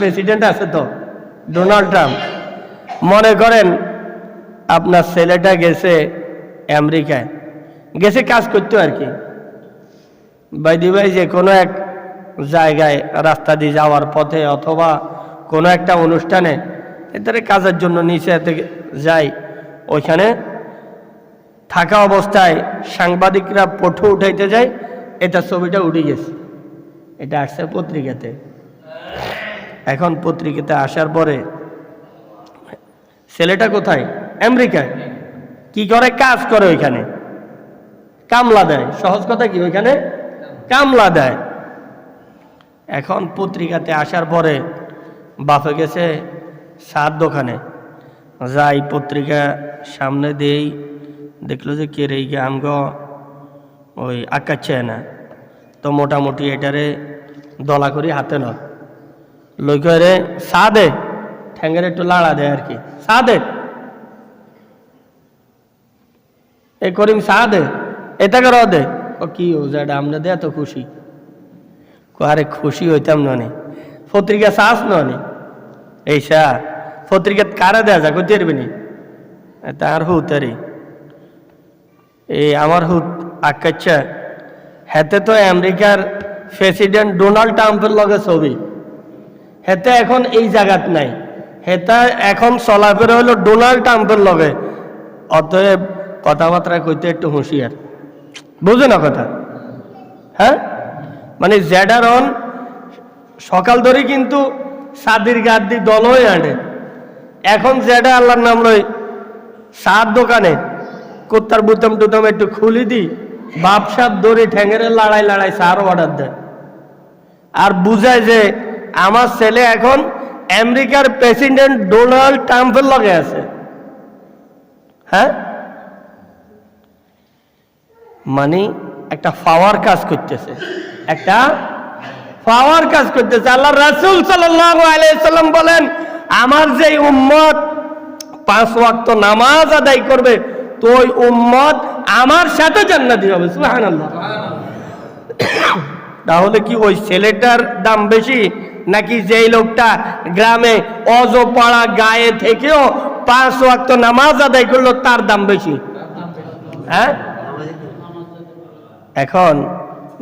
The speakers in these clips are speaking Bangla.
প্রেসিডেন্ট আছে তো ডোনাল্ড ট্রাম্প মনে করেন আপনার ছেলেটা গেছে আমেরিকায়, গেছে কাজ করতে আর কি। বাইদি ভাই যে কোনো এক জায়গায় রাস্তা দিয়ে যাওয়ার পথে অথবা কোনো একটা অনুষ্ঠানে এদের কাজের জন্য নিচে যাই ওইখানে থাকা অবস্থায় সাংবাদিকরা পঠু উঠাইতে যায়, এটা ছবিটা উঠে গেছে। এটা আসছে পত্রিকাতে। এখন পত্রিকাতে আসার পরে, ছেলেটা কোথায়? আমেরিকায়। কি করে? কাজ করে ওইখানে। কামলা দেয়। সহজ কথা কি ওইখানে? কামলা দেয়। এখন পত্রিকাতে আসার পরে বাপে গেছে সার দোকানে। যাই পত্রিকা সামনে দেই, দেখল যে কে রে আমগ ওই আকাচ্ছে না। তো মোটামুটি এটারে দলা করি হাতে নয় লই করে চা দে ঠ্যাঙ্গের একটু লাড়া দেয় আর কি চা দে এ করিম চা দে এটা করে দে ও কি ও যেটা আমরা দে এত খুশি আরে খুশি হইতাম ননি পত্রিকা চাস ননি এই সা পত্রিকা কারা দেয়া যা করতে পারবি তার হুতারি এই আমার হুত আকাচ্ছা হেতে তো আমেরিকার প্রেসিডেন্ট ডোনাল্ড ট্রাম্পের লগে ছবি হেতে এখন এই জায়গাত নাই। হেতা এখন চলাফেরা হলো ডোনাল্ড ট্রাম্পের লগে। অতএব কথাবার্তা কইতে একটু হুঁশিয়ার বুঝে না কথা? হ্যাঁ মানে জ্যাডারন সকাল ধরে কিন্তু সাদির গাদ্দি দল হয়ে আনে। এখন জ্যাডা আল্লাহর নাম লই সার দোকানে। কোত্তার বুতাম টুতাম একটু খুলি দি বাপসার দড়ি ঠ্যাঙের লড়াই লড়াই সার অর্ডার দেয়। আর বুঝায় যে আমার ছেলে এখন আমেরিকার প্রেসিডেন্ট ডোনাল্ড ট্রাম্পের লগে আছে। হ্যাঁ? মানে একটা পাওয়ার কাজ করতেছে। একটা পাওয়ার কাজ করতেছে। আল্লাহ রাসূল সাল্লাম বলেন, আমার যে উম্মত পাঁচ ওয়াক্ত নামাজ আদায় করবে তো ওই উম্মত আমার সাথে জান্নাতি হবে। সুবহানাল্লাহ। তাহলে কি ওই ছেলেটার দাম বেশি? নাকি যেই লোকটা গ্রামে অজপাড়া গায়ে থেকেও পাঁচ ওয়াক্ত নামাজ আদায় করল, তার দাম বেশি? হ্যাঁ? এখন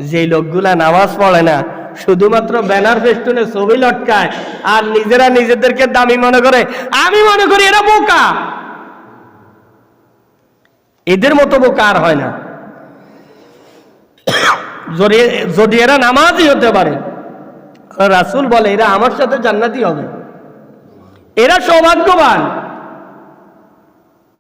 যে লোকগুলা নামাজ পড়ে না, শুধুমাত্র ব্যানার ফেস্টুনে ছবি লটকায় আর নিজেরা নিজেদেরকে দামি মনে করে, আমি মনে করি এরা বোকা। এদের মতো বোকা আর হয় না। যদি যদি এরা নামাজই হতে পারে রাসূল বলে এরা আমার সাথে জান্নাতি হবে। এরা সৌভাগ্যবান।